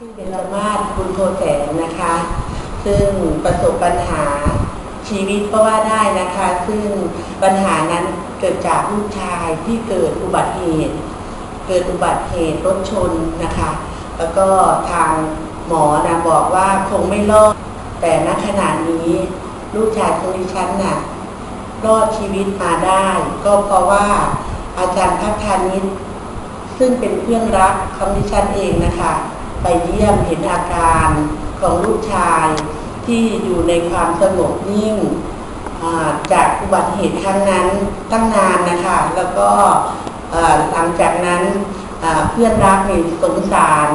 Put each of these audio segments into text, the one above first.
ชื่อเบญจมาศบุญโพแสงนะคะ ซึ่งประสบปัญหาชีวิตก็ว่าได้นะคะ ซึ่งปัญหานั้นเกิดจากลูกชายที่เกิดอุบัติเหตุ เกิดอุบัติเหตุรถชนนะคะ แล้วก็ทางหมอนะบอกว่าคงไม่รอด แต่ณขณะนี้ลูกชายของดิฉันน่ะรอดชีวิตมาได้ ก็เพราะว่าอาจารย์พัฒานิชซึ่งเป็นเพื่อนรักของดิฉันเองนะคะ ไปเยี่ยมเห็นอาการของลูกชายที่อยู่ในความสงบนิ่งจากอุบัติเหตุครั้งนั้นตั้งนานนะคะ แล้วก็หลังจากนั้นเพื่อนรักนี่สงสาร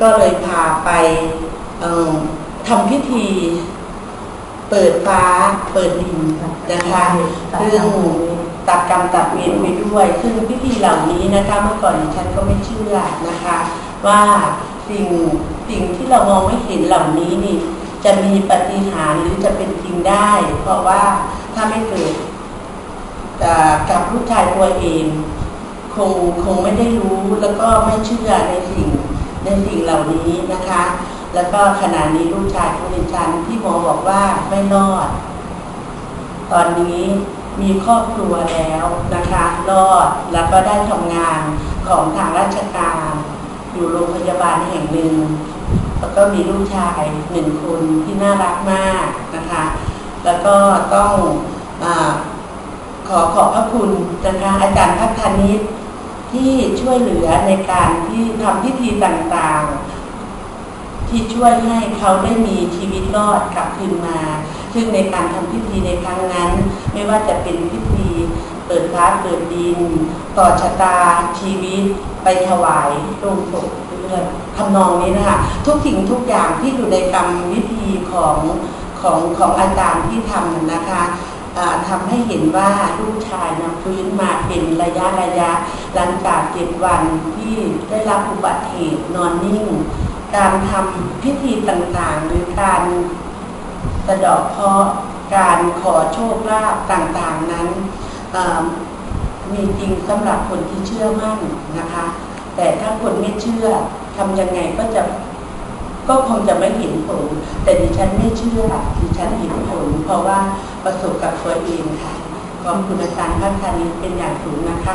ก็เลยพาไปทำพิธีเปิดฟ้าเปิดดินนะคะซึ่งตัดกรรมตัดเวรไปด้วย ซึ่งพิธีเหล่านี้นะคะเมื่อก่อนฉันก็ไม่เชื่อนะคะ ว่าสิ่งสิ่งที่เรามองไม่เห็นเหล่านี้นี่จะมีปฏิหารหรือจะเป็นจริงได้ เพราะว่าถ้าไม่เกิดเอ่กับลูกชายตัวเอง คงคงไม่ได้รู้แล้วก็ไม่เชื่อในสิ่งในสิ่งเหล่านี้นะคะ แล้วก็ขณะนี้ลูกชายของดิฉันที่หมอบอกว่าไม่รอด ตอนนี้มีครอบครัวแล้วนะคะ รอดแล้วก็ได้ทำงานของทางราชการ อยู่โรงพยาบาลแห่งหนึ่งแล้วก็มีลูกชายหนึ่งคนที่น่ารักมากนะคะ แล้วก็ต้องอขอขอบพระคุณนะคะอาจารย์พัฒนิตที่ช่วยเหลือในการที่ทำพิธีต่างๆ ที่ช่วยให้เขาได้มีชีวิตรอดกลับคืนมา ซึ่งในการทำพิธีในครั้งนั้น ไม่ว่าจะเป็นพิธี เปิดฟ้าเปิดดิน ต่อชะตาชีวิต ไปถวายโรงศพเพื่อนทำนองนี้นะคะทุกสิ่งทุกอย่างที่อยู่ในกรรมวิธีของของของอาจารย์ที่ทำนะคะอ่าทำให้เห็นว่าลูกชายนะฟื้นมาเป็นระยะระยะ หลังจากเจ็ดวันที่ได้รับอุบัติเหตุนอนนิ่ง การทำพิธีต่างๆ หรือการสะดอกเคราะห์การขอโชคลาภต่างๆนั้น มีจริงสำหรับคนที่เชื่อมั่นนะคะ แต่ถ้าคนไม่เชื่อทำยังไงก็จะก็คงจะไม่เห็นผล แต่ดิฉันไม่เชื่อดิฉันเห็นผล เพราะว่าประสบกับตัวเองค่ะขอบคุณอาจารย์พัฒนิตเป็นอย่างสูงนะคะ